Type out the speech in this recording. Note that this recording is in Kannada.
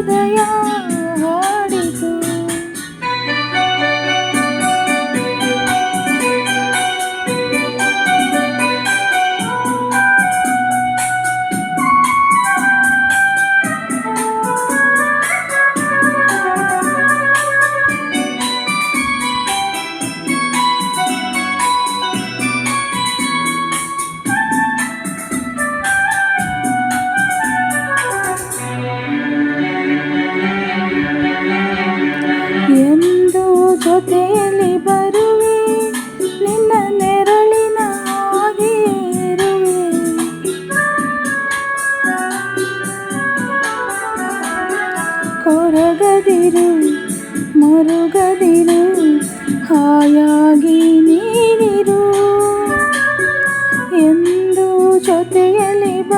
ನಿನ್ನ ಹೃದಯ 你眼里。